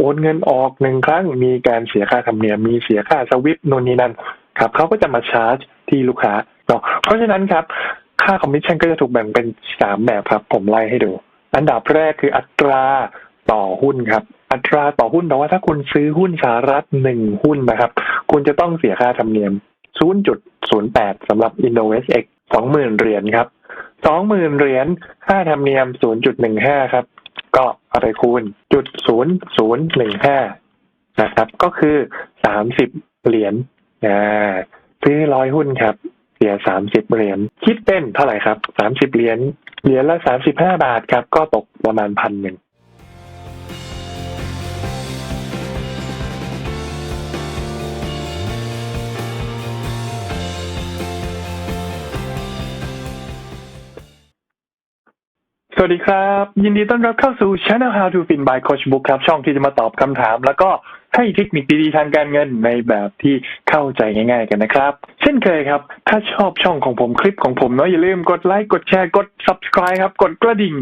โอนเงินออกหนึ่งครั้งมีการเสียค่าธรรมเนียมมีเสียค่าสวิปโน่นนี่นั่นครับเขาก็จะมาชาร์จที่ลูกค้าเนาะเพราะฉะนั้นครับ ค่าคอมมิชชั่นก็จะถูกแบ่งเป็นสามแบบครับ ผมไล่ให้ดู อันดับแรกคืออัตราต่อหุ้นครับ อัตราต่อหุ้นแปลว่าถ้าคุณซื้อหุ้นสหรัฐหนึ่งหุ้นนะครับ คุณจะต้องเสียค่าธรรมเนียม 0.08สำหรับ Innovest X 20,000 เหรียญครับ 20,000 เหรียญค่าธรรมเนียม 0.15 ครับ ก็เอาไปคูณจุดศูนย์ศูนย์หนึ่งห้านะครับ ก็คือสามสิบเหรียญนะซื้อร้อยหุ้นครับ เสียสามสิบเหรียญคิดเป็นเท่าไหร่ครับสามสิบเหรียญเหรียญละสามสิบห้าบาทครับ ก็ตกประมาณพันหนึ่ง วัสดีครับ ยินดีต้อนรับเข้าสู่ Channel How to Fin by Coach Book ครับ ช่องที่จะมาตอบคำถาม แล้วก็ให้เทคนิคดีๆทางการเงินในแบบที่เข้าใจง่าย ๆ กันนะครับ เช่นเคยครับ ถ้าชอบช่องของผมคลิปของผมเนาะอย่าลืมกดไลค์กดแชร์กด subscribe ครับ กดกระดิ่ง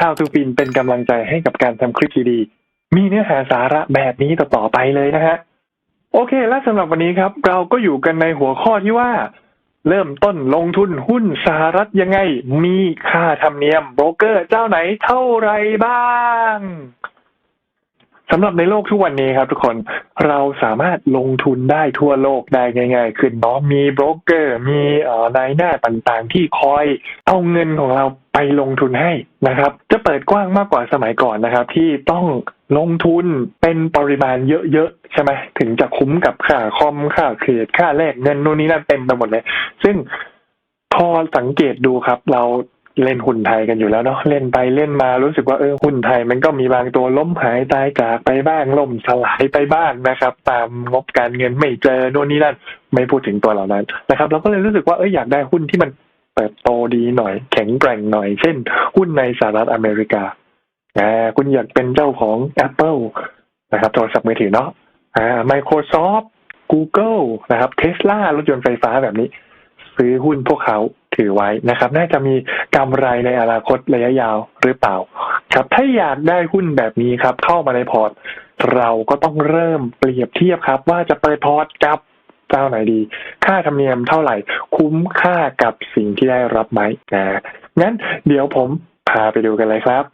How to Fin เป็นกำลังใจให้กับการทำคลิปดีๆมีเนื้อหาสาระแบบนี้ต่อๆไปเลยนะฮะโอเค และสำหรับวันนี้ครับ เราก็อยู่กันในหัวข้อที่ว่า เริ่มต้นลงทุนหุ้นสหรัฐยังไง มีค่าธรรมเนียมโบรกเกอร์เจ้าไหนเท่าไรบ้าง สำหรับในโลกทุกวันนี้ครับทุกคนเราสามารถลงทุนได้ทั่วโลกได้ง่าย ๆ ขึ้นเนาะมีโบรกเกอร์ มีเออนายหน้าต่างๆ ที่คอยเอาเงินของเราไปลงทุนให้นะครับ จะเปิดกว้างมากกว่าสมัยก่อนนะครับ ที่ต้องลงทุนเป็นปริมาณเยอะๆใช่ไหมถึงจะคุ้มกับค่าคอมค่าเครดค่าแลกเงินนู่นนี่นั่นเต็มไปหมดเลย ซึ่งพอสังเกตดูครับ เรา เล่นหุ้นไทยกันอยู่แล้วเนาะเล่นไปเล่นมารู้สึกว่าเออหุ้นไทย มันก็มีบางตัวล้มหายตายจากไปบ้างล่มสลายไปบ้างนะครับ ตามงบการเงินไม่เจอโน่นนี่นั่นไม่พูดถึงตัวเหล่านั้นนะครับ เราก็เลยรู้สึกว่าเอออยากได้หุ้นที่มันเติบโตดีหน่อย แข็งแกร่งหน่อย เช่น หุ้นในสหรัฐอเมริกาอ่าคุณอยากเป็นเจ้าของ Apple นะครับโทรศัพท์มือถือเนาะอ่า Microsoft Google นะครับ Tesla รถยนต์ไฟฟ้าแบบนี้ ซื้อหุ้นพวกเขา ถือไว้นะครับ น่าจะมีกำไรในอนาคตระยะยาวหรือเปล่า ครับ ถ้าอยากได้หุ้นแบบนี้ครับ เข้ามาในพอร์ต เราก็ต้องเริ่มเปรียบเทียบครับ ว่าจะเปิดพอร์ตกับเจ้าไหนดี ค่าธรรมเนียมเท่าไหร่ คุ้มค่ากับสิ่งที่ได้รับไหมนะงั้นเดี๋ยวผมพาไปดูกันเลยครับ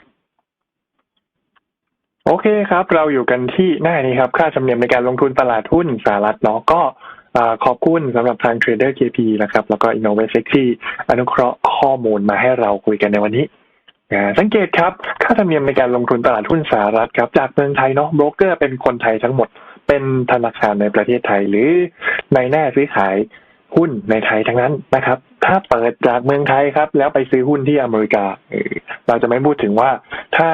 โอเคครับ เราอยู่กันที่หน้านี้ครับ ค่าธรรมเนียมในการลงทุนตลาดหุ้นสหรัฐเนาะก็ ขอบคุณสำหรับทาง Trader KP นะครับ แล้วก็ Innovate ที่อนุเคราะห์ข้อมูลมาให้เราคุยกันในวันนี้สังเกตครับ ค่าธรรมเนียมในการลงทุนตลาดหุ้นสหรัฐครับ จากเมืองไทยเนาะโบรกเกอร์เป็นคนไทยทั้งหมด เป็นธนาคารในประเทศไทย หรือในหน้าซื้อขายหุ้นในไทยทั้งนั้นนะครับ ถ้าเปิดจากเมืองไทยครับ แล้วไปซื้อหุ้นที่อเมริกา เราจะไม่พูดถึงว่าถ้า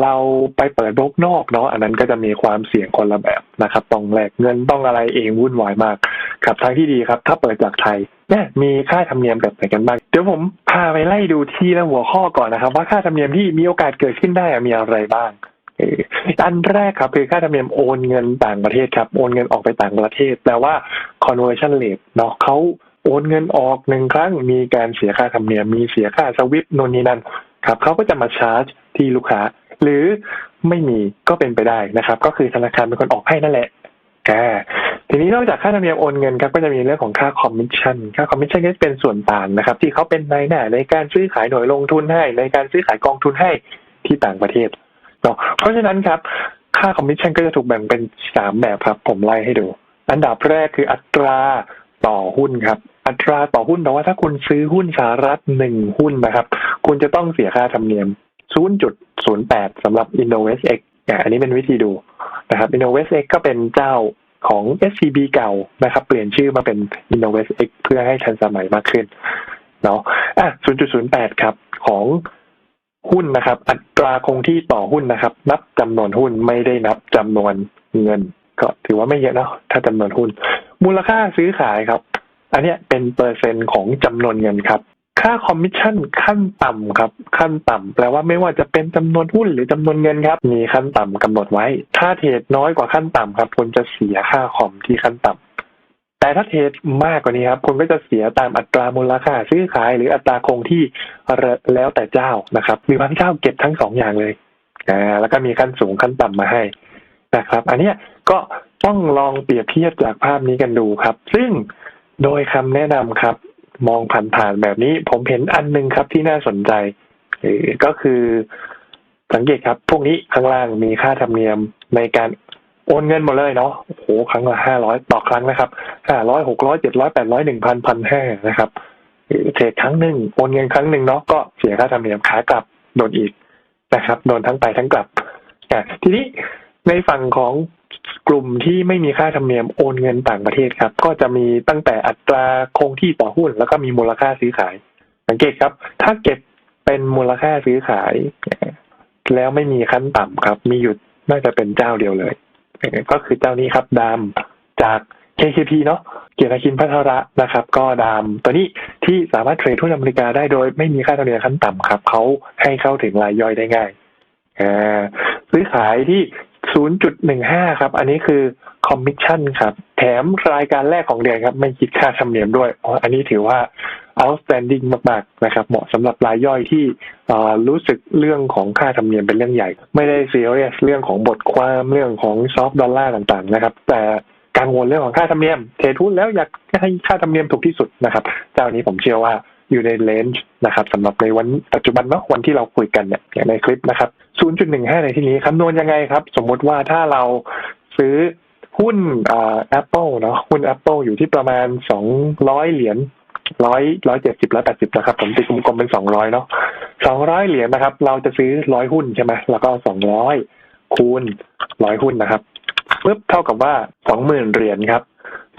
เราไปเปิดโบรกนอกเนาะอันนั้นก็จะมีความเสี่ยงคนละแบบนะครับต้องแลกเงินต้องอะไรเองวุ่นวายมากครับทางที่ดีครับ ถ้าเปิดจากไทยเนี่ยมีค่าธรรมเนียมแบบไหนกันบ้างเดี๋ยวผมพาไปไล่ดูที่ละหัวข้อก่อนนะครับ ว่าค่าธรรมเนียมที่มีโอกาสเกิดขึ้นได้มีอะไรบ้างอออันแรกครับคือค่าธรรมเนียมโอนเงินต่างประเทศครับโอนเงินออกไปต่างประเทศแปลว่า conversion rate เนาะเขาโอนเงินออกหนึ่งครั้งมีการเสียค่าธรรมเนียมมีเสียค่าสวิปโน่นนี่นั่นครับเขาก็จะมาชาร์จที่ลูกค้า หรือไม่มีก็เป็นไปได้นะครับ ก็คือธนาคารเป็นคนออกให้นั่นแหละอ่าทีนี้นอกจากค่าธรรมเนียมโอนเงินครับก็จะมีเรื่องของค่าคอมมิชชั่นค่าคอมมิชชั่นก็เป็นส่วนต่างนะครับ ที่เขาเป็นในหน้าในการซื้อขายหน่วยลงทุนให้ ในการซื้อขายกองทุนให้ที่ต่างประเทศเนาะเพราะฉะนั้นครับ ค่าคอมมิชชั่นก็จะถูกแบ่งเป็นสามแบบครับ ผมไล่ให้ดู อันดับแรกคืออัตราต่อหุ้นครับ อัตราต่อหุ้นแปลว่าถ้าคุณซื้อหุ้นสหรัฐหนึ่งหุ้นนะครับ คุณจะต้องเสียค่าธรรมเนียม 0.08สำหรับ Innovest X อันนี้เป็นวิธีดูนะครับ Innovest X ก็เป็นเจ้าของ SCB เก่านะครับ เปลี่ยนชื่อมาเป็น Innovest X เพื่อให้ทันสมัยมากขึ้นเนาะอะ 0.08 ครับของหุ้นนะครับ อัตราคงที่ต่อหุ้นนะครับ นับจำนวนหุ้นไม่ได้นับจำนวนเงิน ก็ถือว่าไม่เยอะเนาะถ้าจำนวนหุ้น มูลค่าซื้อขายครับ อันเนี้ยเป็นเปอร์เซ็นต์ของจำนวนเงินครับ ค่าคอมมิชชั่นขั้นต่ำครับ ขั้นต่ำแปลว่าไม่ว่าจะเป็นจำนวนหุ้นหรือจำนวนเงินครับ มีขั้นต่ำกำหนดไว้ ถ้าเทรดน้อยกว่าขั้นต่ำครับ คุณจะเสียค่าคอมที่ขั้นต่ำแต่ถ้าเทรดมากกว่านี้ครับ คุณก็จะเสียตามอัตรามูลค่าซื้อขายหรืออัตราคงที่แล้วแต่เจ้านะครับ มีบางเจ้าเก็บทั้งสองอย่างเลยอ่าแล้วก็มีขั้นสูงขั้นต่ำมาให้นะครับ อันนี้ก็ต้องลองเปรียบเทียบจากภาพนี้กันดูครับ ซึ่งโดยคำแนะนำครับ มองผ่านๆแบบนี้ ผมเห็นอันหนึงครับที่น่าสนใจก็คือสังเกตครับ พวกนี้ข้างล่างมีค่าธรรมเนียมในการโอนเงินหมดเลยเนาะโอ้โหครั้งละห้าร้อยต่อครั้งนะครับห้าร้อยหกร้อยเจ็ดร้อยแปดร้อยหนึ่งพันพันห้านะครับเทรดครั้งหนึ่งโอนเงินครั้งหนึ่งเนาะก็เสียค่าธรรมเนียมขากลับโดนอีกนะครับโดนทั้งไปทั้งกลับอะทีนี้ ในฝั่งของกลุ่มที่ไม่มีค่าธรรมเนียมโอนเงินต่างประเทศครับ ก็จะมีตั้งแต่อัตราคงที่ต่อหุ้น แล้วก็มีมูลค่าซื้อขาย สังเกตครับ ถ้าเก็บเป็นมูลค่าซื้อขาย แล้วไม่มีขั้นต่ำครับ มีอยู่น่าจะเป็นเจ้าเดียวเลย ก็คือเจ้านี้ครับดามจาก KKP เนาะเกียรติคินพัทระนะครับ ก็ดามตัวนี้ที่สามารถเทรดหุ้นอเมริกาได้โดย ไม่มีค่าธรรมเนียมขั้นต่ำครับเขาให้เข้าถึงรายย่อยได้ง่ายซื้อขายที่ 0.15 ครับ อันนี้คือคอมมิชชั่นครับ แถมรายการแรกของเดือนครับ ไม่คิดค่าธรรมเนียมด้วย อันนี้ถือว่า outstanding มากๆนะครับ เหมาะสำหรับรายย่อยที่รู้สึกเรื่องของค่าธรรมเนียมเป็นเรื่องใหญ่ ไม่ได้ serious เรื่องของบทความเรื่องของซอฟต์ดอลลาร์ต่างๆ นะครับ แต่กังวลเรื่องของค่าธรรมเนียมเทรดหุ้นแล้วอยากให้ค่าธรรมเนียมถูกที่สุดนะครับ เจ้านี้ผมเชื่อว่า อยู่ในเลนจ์นะครับสำหรับในวันปัจจุบันเนาะวันที่เราคุยกันเนี่ยอย่างในคลิปนะครับ 0.15 ในที่นี้คำนวณยังไงครับ สมมติว่าถ้าเราซื้อหุ้นอ่า Apple เนาะหุ้น Apple อยู่ที่ประมาณ 200 เหรียญร้อยร้อยเจ็ดสิบร้อยแปดสิบนะครับ ผมตีกลมๆเป็นสองร้อยเนาะสองร้อยเหรียญนะครับ เราจะซื้อร้อยหุ้นใช่ไหมแล้วก็สองร้อยคูณร้อยหุ้นนะครับปึ๊บเท่ากับว่าสองหมื่นเหรียญครับ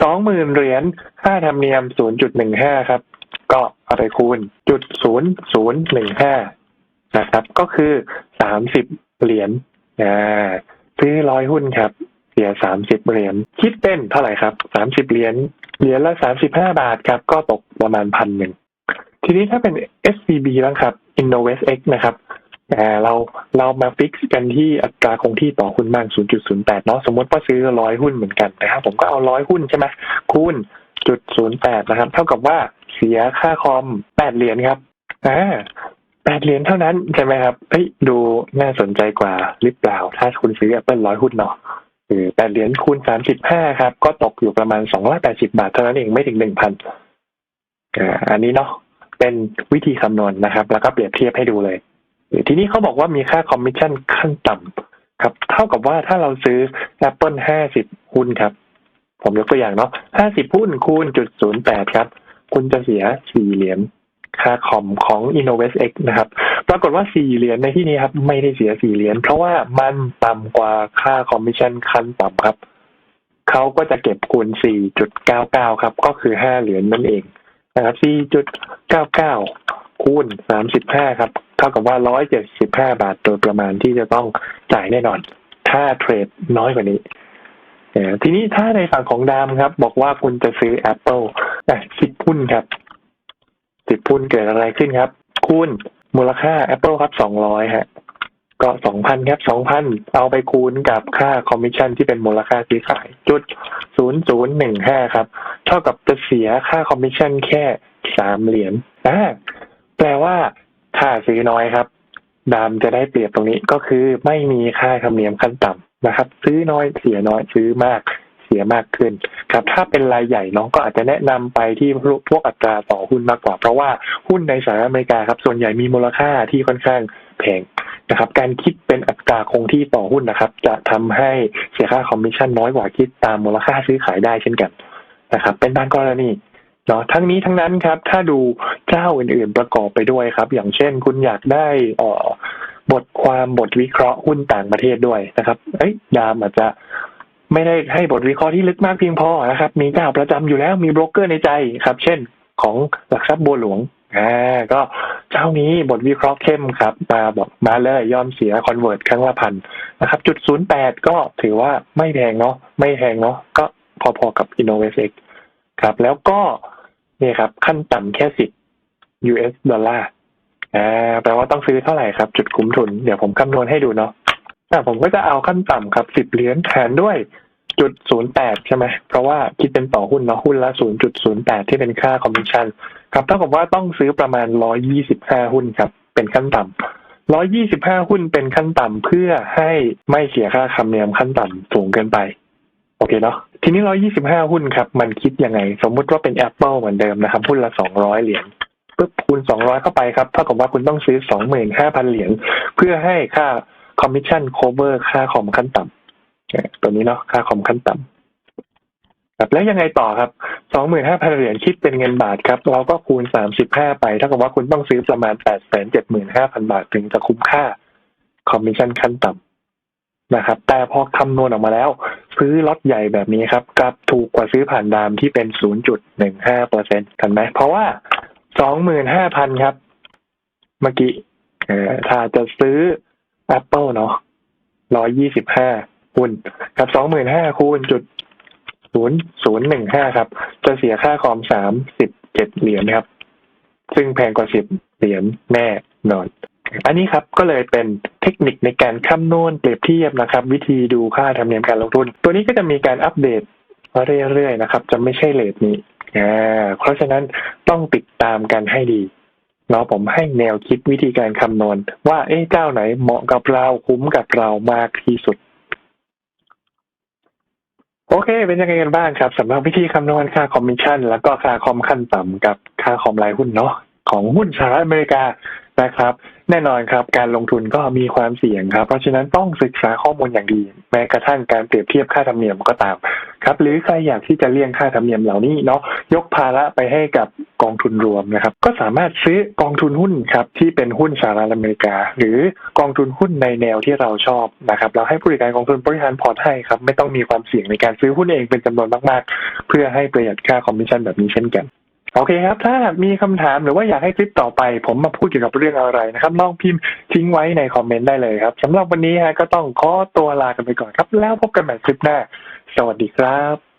สองหมื่นเหรียญค่าธรรมเนียมศูนย์จุดหนึ่งห้าครับ ก็ อาไปคูณจุดศูนย์ศูนย์หนึ่งห้านะครับ ก็คือสามสิบเหรียญอ่าซื้อร้อยหุ้นครับ เสียสามสิบเหรียญคิดเป็นเท่าไหร่ครับสามสิบเหรียญเหรียญละสามสิบห้าบาทครับ ก็ตกประมาณพันหนึ่งทีนี้ถ้าเป็น SCB บ้างครับ Innovest X นะครับอ่าเราเรามาฟิกกันที่อัตราคงที่ต่อหุ้นบ้าง 0.08 เนาะสมมติว่าซื้อร้อยหุ้นเหมือนกันนะครับ ผมก็เอาร้อยหุ้นใช่ไหมคูณจุดศูนย์แปดนะครับ เท่ากับว่า เสียค่าคอมแปดเหรียญครับอ่าแปดเหรียญเท่านั้นใช่ไหมครับเอ้ยดูน่าสนใจกว่าหรือเปล่า ถ้าคุณซื้อ Apple ร้อยหุ้นเนาะคือแปดเหรียญคูณสามสิบห้าครับ ก็ตกอยู่ประมาณสองร้อยแปดสิบาทเท่านั้นเองไม่ถึงหนึ่งพันอันนี้เนาะเป็นวิธีคำนวณนะครับ แล้วก็เปรียบเทียบให้ดูเลย ทีนี้เขาบอกว่ามีค่าคอมมิชชั่นขั้นต่ำครับ เท่ากับว่าถ้าเราซื้อ Apple ห้าสิบหุ้นครับ ผมยกตัวอย่างเนาะห้าสิบหุ้นคูณจุดศูนย์แปดครับ คุณจะเสียสี่เหรียญค่าคอมของ Innovest X นะครับ ปรากฏว่าสี่เหรียญในที่นี้ครับ ไม่ได้เสียสี่เหรียญเพราะว่ามันต่ำกว่าค่าคอมมิชชั่นขั้นต่ำครับ เขาก็จะเก็บคูณสี่จุดเก้าเก้าครับ ก็คือห้าเหรียญนั่นเองนะครับสี่จุดเก้าเก้าคูณสามสิบห้าครับ เท่ากับว่าร้อยเจ็ดสิบห้าบาทโดยประมาณที่จะต้องจ่ายแน่นอน ถ้าเทรดน้อยกว่านี้เอ่อทีนี้ถ้าในฝั่งของดามครับ บอกว่าคุณจะซื้อ Apple อะสิบหุ้นครับสิบหุ้นเกิดอะไรขึ้นครับ คูณมูลค่า Apple ครับสองร้อยฮะ ก็สองพันครับสองพันเอาไปคูณกับค่าคอมมิชชั่นที่เป็นมูลค่าซื้อขายจุดศูนย์ศูนย์หนึ่งห้าครับ เท่ากับจะเสียค่าคอมมิชชั่นแค่สามเหรียญอ่าแปลว่าถ้าซื้อน้อยครับ ดามจะได้เปรียบตรงนี้ก็คือไม่มีค่าธรรมเนียมขั้นต่ำนะครับ ซื้อน้อยเสียน้อยซื้อมาก สียมากขึ้นครับถ้าเป็นรายใหญ่น้องก็อาจจะแนะนำไปที่พวกอัตราต่อหุ้นมากกว่า เพราะว่าหุ้นในสหรัฐอเมริกาครับส่วนใหญ่มีมูลค่าที่ค่อนข้างแพงนะครับการคิดเป็นอัตราคงที่ต่อหุ้นนะครับ จะทำให้เสียค่าคอมมิชชั่นน้อยกว่าคิดตามมูลค่าซื้อขายได้เช่นกันนะครับ เป็นบางกรณีเนาะทั้งนี้ทั้งนั้นครับ ถ้าดูเจ้าอื่นๆประกอบไปด้วยครับ อย่างเช่นคุณอยากได้อ่อบทความบทวิเคราะห์หุ้นต่างประเทศด้วยนะครับ เอ้ยดามอาจจะ ไม่ได้ให้บทวิเคราะห์ที่ลึกมากเพียงพอนะครับ มีเจ้าประจำอยู่แล้วมีโบรกเกอร์ในใจครับ เช่นของหลักทรัพย์บัวหลวงอ่าก็เจ้านี้บทวิเคราะห์เข้มครับ มาบอกมาเลยยอมเสียคอนเวิร์ตครั้งละพันนะครับจุดศูนย์แปดก็ถือว่าไม่แพงเนาะไม่แพงเนาะก็พอๆกับ Innovate X ครับ แล้วก็นี่ครับ ขั้นต่ำแค่สิบ US ดอลลาร์อ่าแปลว่าต้องซื้อเท่าไหร่ครับ จุดคุ้มทุน เดี๋ยวผมคำนวณให้ดูเนาะ ผมก็จะเอาขั้นต่ำครับสิบเหรียญหารด้วยจุดศูนย์แปดใช่ไหมเพราะว่าคิดเป็นต่อหุ้นเนาะหุ้นละศูนย์จุดศูนย์แปดที่เป็นค่าคอมมิชชั่นครับเท่ากับว่าต้องซื้อประมาณร้อยยี่สิบห้าหุ้นครับ เป็นขั้นต่125หุ้นเป็นขั้นต่ำเพื่อให้ไม่เสียค่าธรรมเนียมขั้นต่ำสูงเกินไป โอเคเนาะทีนี้125หุ้นครับ มันคิดยังไง สมมุติว่าเป็น Apple เหมือนเดิมนะครับหุ้นละ200เหรียญปุ๊บคูณ200เข้าไปครับเท่ากับว่าคุณต้องซื้อ25,000เหรียญเพื่อให้ค่า คอมมิชชั่น cover ค่าคอมขั้นต่ำตัวนี้เนาะค่าคอมขั้นต่ำครับแล้วยังไงต่อครับ25,000เหรียญคิดเป็นเงินบาทครับ เราก็คูณ35ไปเท่ากับว่าคุณต้องซื้อประมาณ875,000บาทถึงจะคุ้มค่าคอมมิชชั่นขั้นต่ำนะครับ แต่พอคำนวณออกมาแล้ว ซื้อล็อตใหญ่แบบนี้ครับกลับถูกกว่าซื้อผ่านดามที่เป็น0.15เปอร์เซ็นต์กันไหมเพราะว่า25,000ครับ เมื่อกี้ถ้าจะซื้อ Apple เนาะ125หุ้นกับ25,000คูณจุด0015ครับ จะเสียค่าคอม37เจ็ดเหรียญครับ ซึ่งแพงกว่า10เหรียญแน่นอน อันนี้ครับก็เลยเป็นเทคนิคในการคำนวณเปรียบเทียบนะครับ วิธีดูค่าธรรมเนียมการลงทุน ตัวนี้ก็จะมีการอัปเดตเรื่อยๆนะครับ จะไม่ใช่เลทนี้อ่าเพราะฉะนั้นต้องติดตามกันให้ดี เราผมให้แนวคิดวิธีการคำนวณ ว่าเอ๊ะเจ้าไหนเหมาะกับเราคุ้มกับเรามากที่สุด โอเค เป็นยังไงกันบ้างครับสำหรับวิธีคำนวณค่าคอมมิชชั่น แล้วก็ค่าคอมขั้นต่ำกับค่าคอมรายหุ้นเนาะของหุ้นสหรัฐอเมริกานะครับ แน่นอนครับการลงทุนก็มีความเสี่ยงครับ เพราะฉะนั้นต้องศึกษาข้อมูลอย่างดี แม้กระทั่งการเปรียบเทียบค่าธรรมเนียมก็ตามครับ หรือใครอยากที่จะเลี่ยงค่าธรรมเนียมเหล่านี้เนาะยกภาระไปให้กับกองทุนรวมนะครับ ก็สามารถซื้อกองทุนหุ้นครับที่เป็นหุ้นสหรัฐอเมริกา หรือกองทุนหุ้นในแนวที่เราชอบนะครับเราให้ผู้จัดการกองทุนบริหารพอร์ตให้ครับไม่ต้องมีความเสี่ยงในการซื้อหุ้นเองเป็นจำนวนมากๆ เพื่อให้ประหยัดค่าคอมมิชชั่นแบบนี้เช่นกัน โอเคครับ ถ้ามีคำถามหรือว่าอยากให้คลิปต่อไป ผมมาพูดเกี่ยวกับเรื่องอะไรนะครับลองพิมพ์ทิ้งไว้ในคอมเมนต์ได้เลยครับสำหรับวันนี้ฮะก็ต้องขอตัวลากันไปก่อนครับ แล้วพบกันใหม่คลิปหน้า สวัสดีครับ